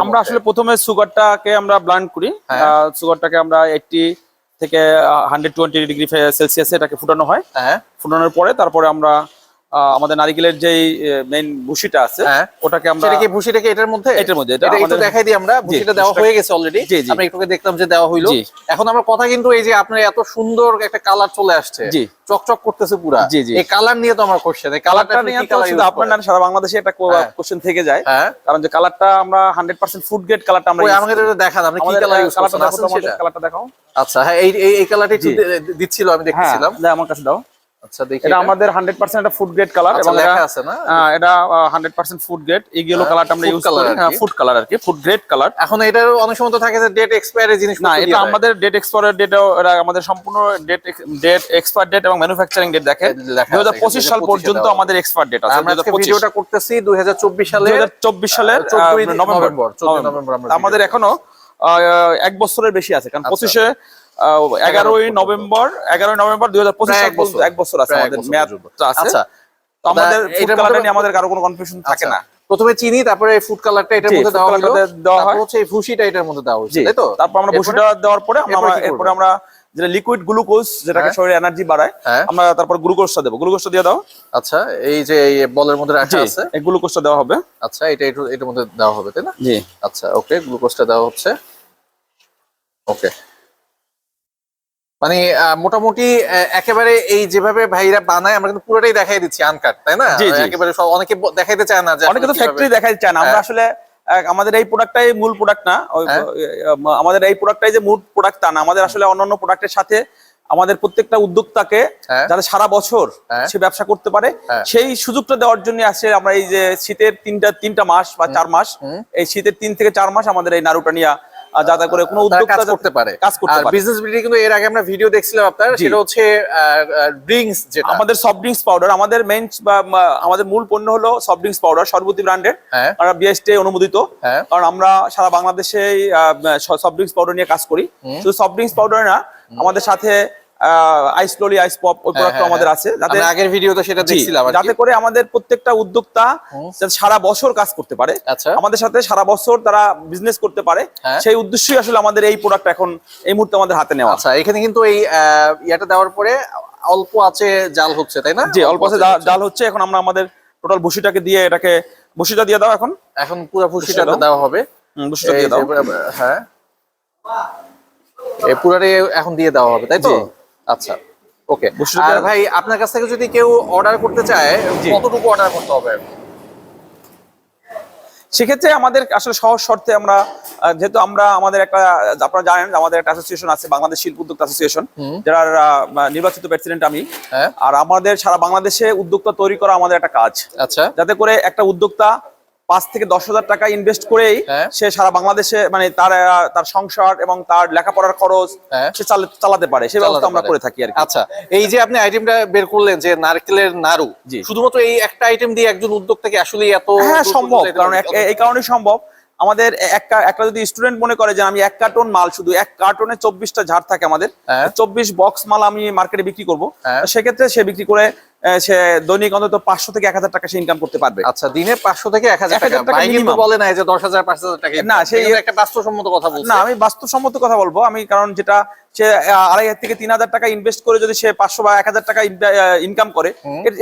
আমরা আসলে প্রথমে সুগারটাকে আমরা ব্লান্ড করি। হ্যাঁ। সুগারটাকে আমরা এইটটি থেকে হান্ড্রেড টোয়েন্টি ডিগ্রি সেলসিয়াসে এটাকে ফুটানো হয়। হ্যাঁ। ফুটানোর পরে তারপরে আমরা আমাদের নারিকেলের যেই মেইন ভুসিটা আছে হ্যাঁ। ওটাকে আমরা সেটা কি ভুসিটা কি এটার মধ্যে? এটার মধ্যে, এটা একটু দেখাই দিই আমরা। ভুসিটা দেওয়া হয়ে গেছে অলরেডি। আমরা একটু আগে দেখলাম যে দেওয়া হইল। এখন আমার কথা কিন্তু এই যে আপনার এত সুন্দর একটা কালার চলে আসছে। চকচক করতেছে পুরা। এই কালার নিয়ে তো আমার কোশ্চেন এই কালারটা নিয়ে তো শুধু আপনার না সারা বাংলাদেশে একটা হ্যাঁ। কোশ্চেন থেকে যায়। হ্যাঁ। কারণ যে কালারটা আমরা হান্ড্রেড পার্সেন্ট ফুড গ্রেড কালারটা আমরা আমাকে। এটা দেখান আপনি কি কালার ইউজ করছেন? কালারটা দেখাও আচ্ছা হ্যাঁ এই এই- এই কালারটা একটু জি। দিচ্ছিল আমি হ্যাঁ দেখতেছিলাম আমার কাছে দাও। আচ্ছা দেখি এটা এটা। আমাদের হান্ড্রেড পার্সেন্ট একটা ফুড গ্রেড কালার এবং লেখা আছে না? এটা হান্ড্রেড পার্সেন্ট ফুড গ্রেড এই ইয়েলো হ্যাঁ, কালারটা আমরা ইউজ করি। হ্যাঁ ফুড কালার আর কি ফুড গ্রেড কালার এখন এটার অনেক সময় তো থাকে যে ডেট এক্সপায়ারের জিনিস না এটা আমাদের ডেট এক্সপায়ার ডেট আমাদের সম্পূর্ণ ডেট ডেট এক্সপায়ার ডেট এবং ম্যানুফ্যাকচারিং ডেট দেখে। লেখা দু আছে, হাজার পঁচিশ সাল পর্যন্ত আমাদের এক্সপায়ার ডেট আছে আমরা ভিডিওটা করতেছি 2024 সালে চব্বিশ সালের 14 নভেম্বর। November, 14 November. আমাদের এখনও এক বছরের বেশি আছে কারণ আচ্ছা। পঁচিশে এগারোই নভেম্বর এগারোই নভেম্বর দুই হাজার পঁচিশ এক বছর। আছে আমাদের আছে। আচ্ছা তো আমাদের তা ফুড কালারটা নিয়ে আমাদের কারও কোনো কনফিউশন থাকে আচ্ছা, না। প্রথমে চিনি তারপরে ফুড কালারটা এটার মধ্যে দেওয়া হলো। দেওয়া হয়। হচ্ছে ভুসিটা এটার মধ্যে দেওয়া হচ্ছে তাই তো? তারপর আমরা বসিটা দেওয়ার পরে আমরা এরপরে আমরা যেটা লিকুইড গ্লুকোজ যেটাকে হ্যাঁ। শরীরে এনার্জি বাড়ায় হ্যাঁ। আমরা তারপর গ্লুকোজটা দেবো। গ্লুকোজটা দিয়ে দাও। আচ্ছা এই যে এই বলের মধ্যে রাখা আছে। এই গ্লুকোজটা দেওয়া হবে। আচ্ছা এটা এটার মধ্যে দেওয়া হবে তাই না? জি। আচ্ছা ওকে গ্লুকোজটা দেওয়া হচ্ছে। ওকে। মানে মোটামুটি একেবারে এই যেভাবে ভাইরা বানায় আমরা কিন্তু পুরোটাই দেখাই দিচ্ছি আনকাট তাই না। একেবারে সব অনেকে দেখাইতে চায় না অনেকে তো ফ্যাক্টরি কিভাবে- দেখাই চায় না আমরা হ্যাঁ। আসলে আমাদের এই প্রোডাক্টটাই মূল প্রোডাক্ট না হ্যাঁ। আমাদের এই প্রোডাক্টটাই যে মূল প্রোডাক্ট তা না আমাদের আসলে অন্যান্য প্রোডাক্টের সাথে আমাদের প্রত্যেকটা উদ্যোক্তাকে হ্যাঁ। যাতে সারা বছর। সে ব্যবসা করতে পারে। সেই সুযোগটা দেওয়ার জন্য আসছে আমরা এই যে শীতের তিনটা তিনটা মাস বা চার মাস এই শীতের তিন থেকে চার মাস আমাদের এই নাড়ুটা নিয়ে আহ, যাতে করে কোনো উদ্যোক্তা করতে পারে। কাজ করতে পারে। বিজনেস বিডি কিন্তু এর আগে আমরা ভিডিও দেখছিলাম আপনার সেটা হচ্ছে ড্রিঙ্কস যেটা। আমাদের সফট ড্রিঙ্কস পাউডার আমাদের মেইন বা আমাদের মূল পণ্য হলো সফট ড্রিঙ্কস পাউডার সর্বতি ব্র্যান্ডের আমরা বিএসটি অনুমোদিত। হ্যাঁ। কারণ আমরা সারা বাংলাদেশে সফট ড্রিঙ্কস পাউডার নিয়ে কাজ করি। শুধু সফট ড্রিঙ্কস পাউডার না আমাদের সাথে আইস ললি আইস পপ ওই প্রোডাক্ট হ্যাঁ, আমাদের হ্যাঁ। আছে। যাতে আগের ভিডিওতে সেটা দেখছিলাম যাতে করে আমাদের প্রত্যেকটা উদ্যোক্তা সারা বছর কাজ করতে পারে। আচ্ছা। আমাদের সাথে সারা বছর তারা বিজনেস করতে পারে। হ্যাঁ। সেই উদ্দেশ্যই আসলে আমাদের এই প্রোডাক্ট এখন এই মুহূর্তে আমাদের হাতে নেওয়া। আচ্ছা এখানে কিন্তু এই ইয়াটা দেওয়ার পরে অল্প আছে জাল হচ্ছে তাই না? জি অল্প আছে জাল হচ্ছে। এখন আমরা আমাদের টোটাল বসিটাকে দিয়ে এটাকে বসিটা দিয়ে দাও এখন। এখন পুরো দাও। দেওয়া হবে। বসিটা দিয়ে দাও। হ্যাঁ। পুরাটাই এখন দিয়ে দেওয়া হবে তাই তো। আচ্ছা ওকে। আর ভাই আপনার কাছ থেকে যদি কেউ অর্ডার করতে চায় কতটুকু অর্ডার করতে হবে? সেক্ষেত্রে আমাদের আসলে সহজ শর্তে আমরা যেহেতু আমরা আমাদের একটা আপনারা জানেন আমাদের একটা অ্যাসোসিয়েশন আছে বাংলাদেশ শিল্প উদ্যোক্তা অ্যাসোসিয়েশন। যার নির্বাচিত প্রেসিডেন্ট আমি। হ্যাঁ। আর আমাদের সারা বাংলাদেশে উদ্যোক্তা তৈরি করা আমাদের একটা কাজ। আচ্ছা। যাতে করে একটা উদ্যোক্তা পাঁচ থেকে দশ হাজার টাকা ইনভেস্ট করেই হ্যাঁ। সে সারা বাংলাদেশে মানে তার তার সংসার এবং তার লেখাপড়ার খরচ হ্যাঁ। সে চালাতে পারে সে ব্যবস্থা আমরা করে থাকি আর আচ্ছা এই যে আপনি আইটেমটা বের করলেন যে নারকেলের নাড়ু জি। শুধুমাত্র এই একটা আইটেম দিয়ে একজন উদ্যোগ উদ্যোক্তাকে আসলে এত হ্যাঁ সম্ভব কারণ এই কারণে সম্ভব আমাদের এক কা- একটা যদি স্টুডেন্ট মনে করে যে আমি এক কার্টন মাল শুধু এক কার্টনে চব্বিশটা ঝাড় থাকে আমাদের হ্যাঁ। চব্বিশ বক্স মাল আমি মার্কেটে বিক্রি করব। সেক্ষেত্রে সে বিক্রি করে সে দৈনিক অন্তত পাঁচশো থেকে এক হাজার টাকা সে ইনকাম করতে পারবে। আচ্ছা দিনে পাঁচশো থেকে এক হাজার টাকা। কিন্তু বলে না যে দশ হাজার পাঁচ হাজার টাকা না, সেই- সেই একটা বাস্তবসম্মত কথা বলছে। না আমি বাস্তবসম্মত কথা বলব। আমি কারণ যেটা সে আড়াই হাজার থেকে তিন হাজার টাকা ইনভেস্ট করে যদি সে পাঁচশো বা এক হাজার টাকা ইনকাম করে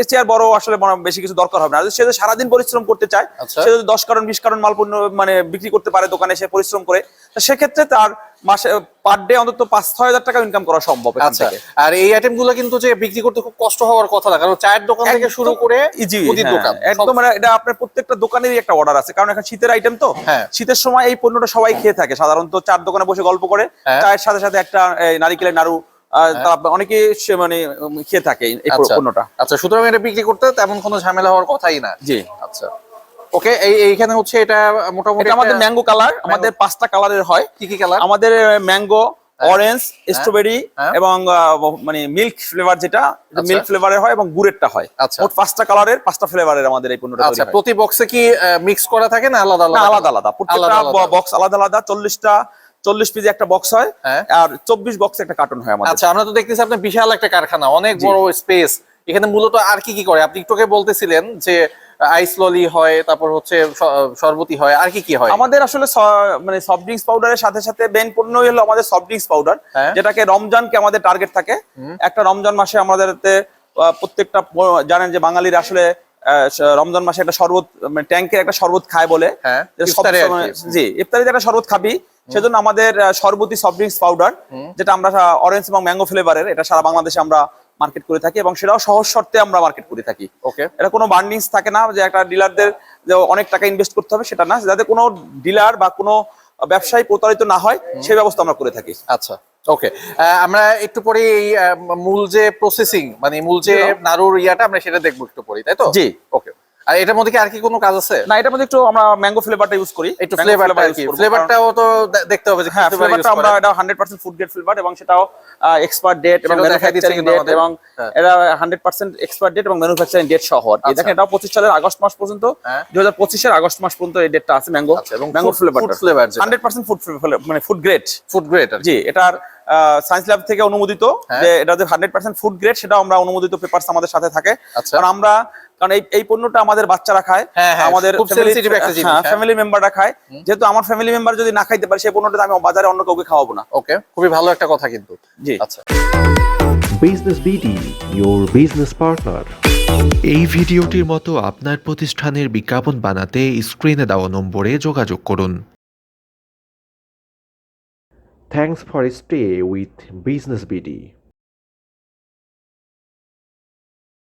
এর চেয়ে আর বড় আসলে বেশি কিছু দরকার হবে না। সে যদি সারাদিন পরিশ্রম করতে চায় আচ্ছা। সে যদি দশ কারণ বিশ কারণ মাল পণ্য মানে বিক্রি করতে পারে দোকানে সে পরিশ্রম করে সেক্ষেত্রে তার মাসে পার ডে অন্তত পাঁচ ছয় হাজার টাকা ইনকাম করা সম্ভব আচ্ছা। আর এই আইটেমগুলো কিন্তু যে বিক্রি করতে খুব কষ্ট হওয়ার কথা না কারণ চায়ের দোকান থেকে শুরু করে ইজি দোকান একদম মানে এটা আপনার প্রত্যেকটা দোকানেরই একটা অর্ডার আছে। কারণ এখন শীতের আইটেম তো হ্যাঁ। শীতের সময় এই পণ্যটা সবাই খেয়ে থাকে। সাধারণত চার দোকানে বসে গল্প করে হ্যাঁ। চায়ের সাথে সাথে একটা নারিকেলের নাড়ু অনেকে মানে খেয়ে থাকে এই আচ্ছা। পণ্যটা। আচ্ছা সুতরাং এটা বিক্রি করতে তেমন কোনো ঝামেলা হওয়ার কথাই না। জি। আচ্ছা। ওকে এই এইখানে হচ্ছে এটা মোটামুটি আমাদের ম্যাঙ্গো কালার আমাদের পাঁচটা কালারের হয়। কি কি কালার? আমাদের ম্যাঙ্গো অরেঞ্জ স্ট্রবেরি হ্যাঁ। এবং আহ, মানে মিল্ক ফ্লেভার যেটা আচ্ছা। মিল্ক ফ্লেভারের হয় এবং গুড়েরটা হয়। আচ্ছা। মোট পাঁচটা কালারের পাঁচটা ফ্লেভারের আমাদের এই পণ্যটা আচ্ছা প্রতি বক্সে কি মিক্স করা থাকে না আলাদা আলাদা? আলাদা প্রত্যেকটা আলাদা আলাদা। বক্স আলাদা আলাদা চল্লিশটা চল্লিশ পিসে একটা বক্স হয় হ্যাঁ। আর চব্বিশ বক্স একটা কার্টন হয় আমাদের। আচ্ছা আমরা তো দেখতেছি আপনার বিশাল একটা কারখানা অনেক বড় স্পেস এখানে মূলত আর কি কি করে? আপনি একটু বলতেছিলেন যে আইস ললি হয় তারপর হচ্ছে শরবতি হয় আর কি কি হয়? আমাদের আসলে মানে সফট ড্রিঙ্কস পাউডারের সাথে সাথে মেন পণ্যই হলো আমাদের সফট ড্রিঙ্কস পাউডার। যেটাকে রমজানকে আমাদের টার্গেট থাকে। একটা রমজান মাসে আমাদের প্রত্যেকটা জানেন যে বাঙালির আসলে রমজান মাসে একটা শরবত মানে ট্যাঙ্কের একটা শরবত খায় বলে। হ্যাঁ। জি ইফতারিতে একটা শরবত খাবি সেজন্য আমাদের আহ, শরবতি সফট ড্রিঙ্কস পাউডার যেটা আমরা অরেঞ্জ এবং ম্যাঙ্গো ফ্লেভারের এটা সারা বাংলাদেশে আমরা মার্কেট করে থাকি এবং সেটাও সহজ শর্তে আমরা মার্কেট করে থাকি। ওকে এটা কোনো বার্নিংস থাকে না যে একটা ডিলারদের যে অনেক টাকা ইনভেস্ট করতে হবে সেটা না। যাতে কোনো ডিলার বা কোনো ব্যবসায়ী প্রতারিত না হয় সেই ব্যবস্থা আমরা করে থাকি। আচ্ছা ওকে আমরা একটু পরে এই মূল যে প্রসেসিং মানে মূল যে। নাড়ুর ইয়াটা আমরা সেটা দেখব একটু পরে তাই তো? জি। ওকে আর এটার মধ্যে কি আর কি কোনো কাজ আছে না এটার মধ্যে একটু আমরা ম্যাঙ্গো ফ্লেভারটা ইউজ করি একটু ফ্লেভারটা কি ফ্লেভারটাও তো দেখতে হবে যে হ্যাঁ ফ্লেভারটা আমরা এটা hundred percent food grade flavour এবং সেটাও এক্সপার্ট ডেট এবং ম্যানুফ্যাকচারিং ডেট এবং হ্যাঁ। এটা হান্ড্রেড পার্সেন্ট এক্সপার্ট ডেট এবং ম্যানুফ্যাকচারিং ডেট সহ আর আচ্ছা। দেখেন এটা পঁচিশ সালের আগস্ট মাস পর্যন্ত হ্যাঁ। দুই হাজার পঁচিশের আগস্ট মাস পর্যন্ত এই ডেটটা আছে ম্যাঙ্গো এবং mango food- flavour food flavor যেটা। হান্ড্রেড পার্সেন্ট ফুড মানে ফুড গ্রেড ফুড গ্রেড জি এটার সায়েন্স ল্যাব থেকে অনুমোদিত হ্যাঁ। যে এটা যে হান্ড্রেড পার্সেন্ট ফুড গ্রেড সেটাও আমরা অনুমোদিত পেপারস আমাদের সাথে থাকে আচ্ছা। কারণ আমরা কারণ এই এই পণ্যটা আমাদের বাচ্চারা খায় হ্যাঁ, হ্যাঁ, আমাদের হ্যাঁ। ফ্যামিলি মেম্বাররা খায়। যেহেতু আমার ফ্যামিলি মেম্বার যদি না খাইতে পারে সেই পণ্যটা আমি বাজারে অন্য কাউকে খাওয়াবো না। ওকে খুবই ভালো একটা কথা কিন্তু। জি। আচ্ছা। Business BD your business partner এই ভিডিওটির মতো আপনার প্রতিষ্ঠানের বিজ্ঞাপন বানাতে স্ক্রিনে দেওয়া নম্বরে যোগাযোগ করুন। Thanks for stay with business BD